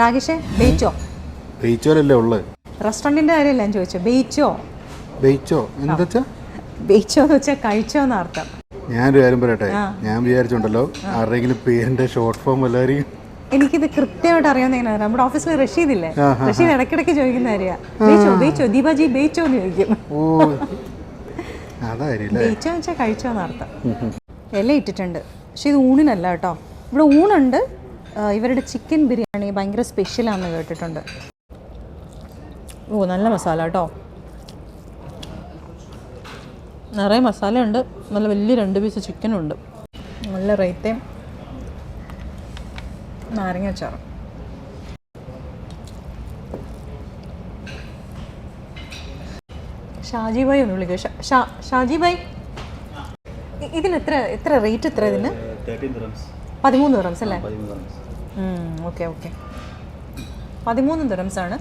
രാകേഷേ ബെയ്ച്ചോ ബെയ്ച്ചോലല്ലേ ഉള്ളത് റെസ്റ്റോറന്റിന്റെ കാര്യമല്ല ഞാൻ ചോദിച്ചോ ബെയ്ച്ചോ ബെയ്ച്ചോ എന്താ ബെയ്ച്ചോ എന്ന് വെച്ചാൽ കഴിച്ചോ എന്ന് അർത്ഥം. ഞാനൊരു കാര്യം പറയട്ടെ? ഞാൻ വിചാരിച്ചുണ്ടല്ലോ ആരുടെങ്കിലും പേരിന്റെ ഷോർട്ട് ഫോം എല്ലാവരെയും എനിക്കിത് കൃത്യമായിട്ട് അറിയാവുന്ന നമ്മുടെ ഓഫീസിൽ റഷീദില്ലേ റഷീദ് ഇടയ്ക്കിടയ്ക്ക് ചോദിക്കുന്ന കാര്യ. ബെയ്ച്ചോ ബെയ്ച്ചോ ദീപാജി ബെയ്ച്ചോ എന്ന് ചോദിക്കും എന്ന് വെച്ചാൽ കഴിച്ചോ എന്നർത്ഥം ഇല ഇട്ടിട്ടുണ്ട്. പക്ഷെ ഇത് ഊണിനല്ല കേട്ടോ. ഇവിടെ ഊണുണ്ട് ഇവരുടെ ചിക്കൻ ബിരിയാണി ഭയങ്കര സ്പെഷ്യലാണെന്ന് കേട്ടിട്ടുണ്ട്. ഓ നല്ല മസാല കേട്ടോ. നിറയെ മസാലയുണ്ട് ഉണ്ട്. നല്ല വലിയ രണ്ട് പീസ് ചിക്കനും ഉണ്ട്. നല്ല റേറ്റയും നാരങ്ങ അച്ചാറും. ഷാജി ഭായ് ഒന്ന് വിളിക്കുക ഷാജി ഭായ്? ഇതിന് എത്ര എത്ര റേറ്റ് എത്ര ഇതിന്? പതിമൂന്ന് റംസ് അല്ലേ? Okay okay. പതിമൂന്ന് ദുരംസാണ്.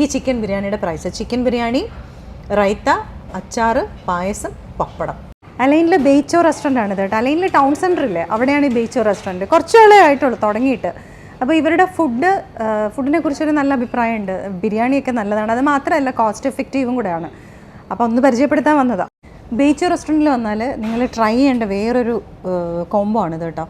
ഈ ചിക്കൻ ബിരിയാണിയുടെ പ്രൈസ് ചിക്കൻ ബിരിയാണി റൈത്ത അച്ചാറ് പായസം പപ്പടം. അലൈനിലെ ബേച്ചോ റെസ്റ്റോറന്റ് ആണ് കേട്ടോ. അലൈനിലെ ടൗൺ സെന്റർ ഇല്ലേ? അവിടെയാണ് ഈ ബേച്ചോ റെസ്റ്റോറന്റ് കുറച്ച് നാളേ ആയിട്ടുള്ളൂ തുടങ്ങിയിട്ട്. അപ്പോൾ ഇവരുടെ ഫുഡ് ഫുഡിനെ കുറിച്ചൊരു നല്ല അഭിപ്രായമുണ്ട്. ബിരിയാണിയൊക്കെ നല്ലതാണ്. അത് മാത്രമല്ല കോസ്റ്റ് എഫക്റ്റീവും കൂടെയാണ്. അപ്പോൾ ഒന്ന് പരിചയപ്പെടുത്താൻ വന്നതാണ് ബേച്ചോ റെസ്റ്റോറന്റിൽ വന്നാൽ നിങ്ങൾ ട്രൈ ചെയ്യേണ്ട വേറൊരു കോംബോ ആണ് കേട്ടോ.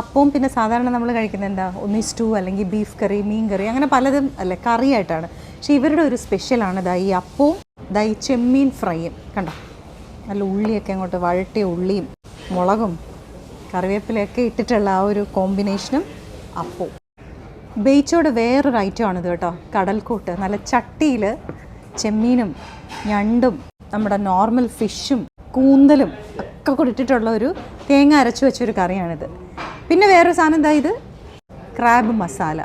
അപ്പവും പിന്നെ സാധാരണ നമ്മൾ കഴിക്കുന്ന എന്താ? ഒന്നി സ്റ്റൂ അല്ലെങ്കിൽ ബീഫ് കറി മീൻ കറി അങ്ങനെ പലതും അല്ലേ കറിയായിട്ടാണ്. പക്ഷേ ഇവരുടെ ഒരു സ്പെഷ്യലാണ് ദാ ഈ അപ്പവും ദാ ഈ ചെമ്മീൻ ഫ്രൈയും. കണ്ടോ? നല്ല ഉള്ളിയൊക്കെ അങ്ങോട്ട് വഴട്ടിയ ഉള്ളിയും മുളകും കറിവേപ്പിലയൊക്കെ ഇട്ടിട്ടുള്ള ആ ഒരു കോമ്പിനേഷനും അപ്പവും. ബേച്ചോടെ വേറൊരു ഐറ്റമാണിത് കേട്ടോ കടൽക്കൂട്ട്. നല്ല ചട്ടിയിൽ ചെമ്മീനും ഞണ്ടും നമ്മുടെ നോർമൽ ഫിഷും കൂന്തലും ഒക്കെ കൂടി ഇട്ടിട്ടുള്ള ഒരു തേങ്ങ അരച്ചു വെച്ചൊരു കറിയാണിത്. പിന്നെ വേറൊരു സാധനം എന്താ ഇത്? Crab masala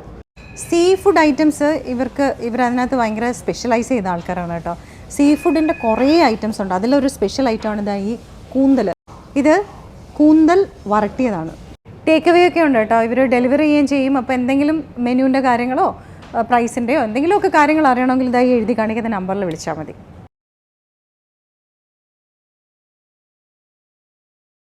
sea food items ഇവർക്ക് ഇവരതിനകത്ത് ഭയങ്കര സ്പെഷ്യലൈസ് ചെയ്ത ആൾക്കാരാണ് കേട്ടോ. സീ ഫുഡിന്റെ കുറേ ഐറ്റംസ് ഉണ്ട്. അതിലൊരു സ്പെഷ്യൽ ഐറ്റമാണ് ഇതാ ഈ കൂന്തൽ. ഇത് കൂന്തൽ വരട്ടിയതാണ്. ടേക്ക് അവേ ഒക്കെ ഉണ്ട് കേട്ടോ. ഇവർ ഡെലിവറി ചെയ്യുകയും ചെയ്യും. അപ്പോൾ എന്തെങ്കിലും മെനുവിന്റെ കാര്യങ്ങളോ പ്രൈസിന്റെയോ എന്തെങ്കിലുമൊക്കെ കാര്യങ്ങൾ അറിയണമെങ്കിൽ ഇതായി എഴുതി കാണിക്കുന്ന നമ്പറിൽ വിളിച്ചാൽ മതി.